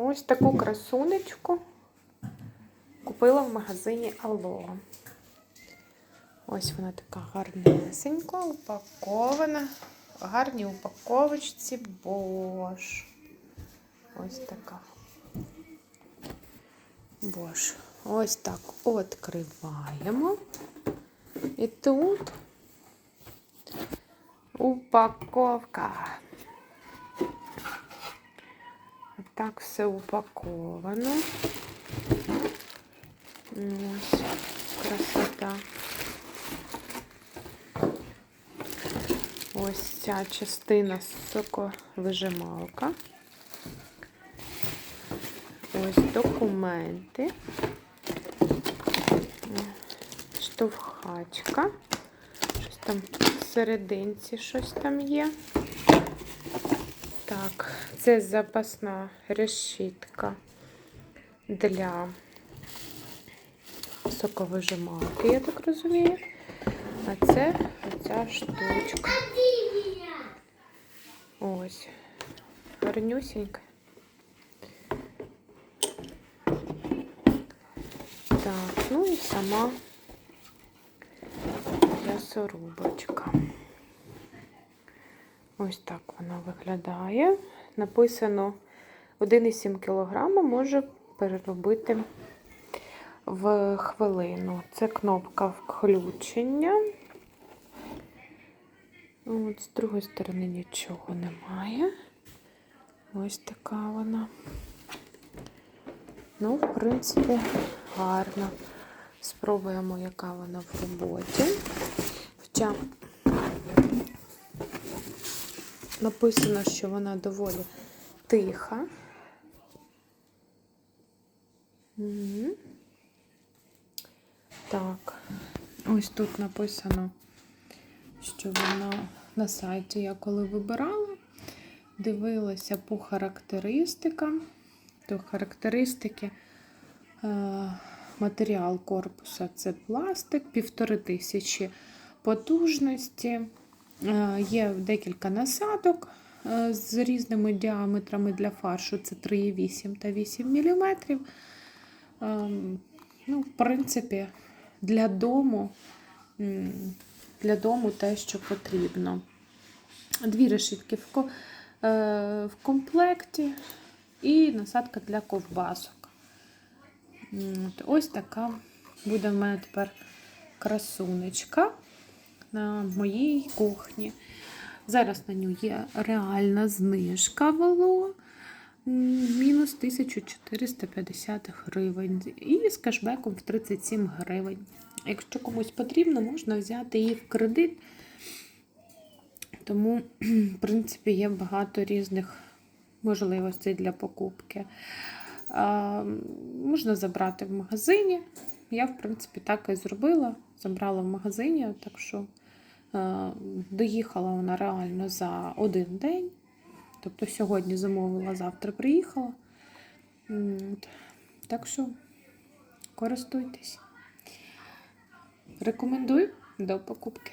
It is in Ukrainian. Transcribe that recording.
Ось таку красунечку купила в магазині Алло. Ось вона така гарнесенька, упакована. В гарній упаковочці Бош. Ось така. Бош. Ось так відкриваємо. І тут упаковка. Так все упаковано. Ось красота. Ось ця частина соковижималка. Ось документи. Штовхачка. Щось там всерединці щось там є. Так, це запасна решітка для соковижималки, я так розумію. А це оця штучка. Ось. Гарнюсінька. Так, ну і сама м'ясорубочка. Ось так вона виглядає. Написано 1,7 кг може переробити в хвилину. Це кнопка включення. От, з другої сторони нічого немає. Ось така вона. Ну, в принципі, гарно. Спробуємо, яка вона в роботі. Хоча написано, що вона доволі тиха. Мгм. Так, ось тут написано, що вона на сайті я коли вибирала, дивилася по характеристикам, то характеристики е, матеріал корпуса це пластик, півтори тисячі потужності. Е, Є декілька насадок е, з різними діаметрами для фаршу. Це 3,8 та 8 мм. Ем, Ну, в принципі, для дому, для дому те, що потрібно. Дві решітки е, в комплекті і насадка для ковбасок. Ось така буде в мене тепер красунечка на моїй кухні. Зараз на нього є реальна знижка вало. Мінус 1450 гривень. І з кешбеком в 37 гривень. Якщо комусь потрібно, можна взяти її в кредит. Тому, в принципі, є багато різних можливостей для покупки. А, можна забрати в магазині. Я, в принципі, так і зробила. Забрала в магазині, так що доїхала вона реально за один день. Тобто сьогодні замовила, завтра приїхала. Так що користуйтесь. Рекомендую до покупки.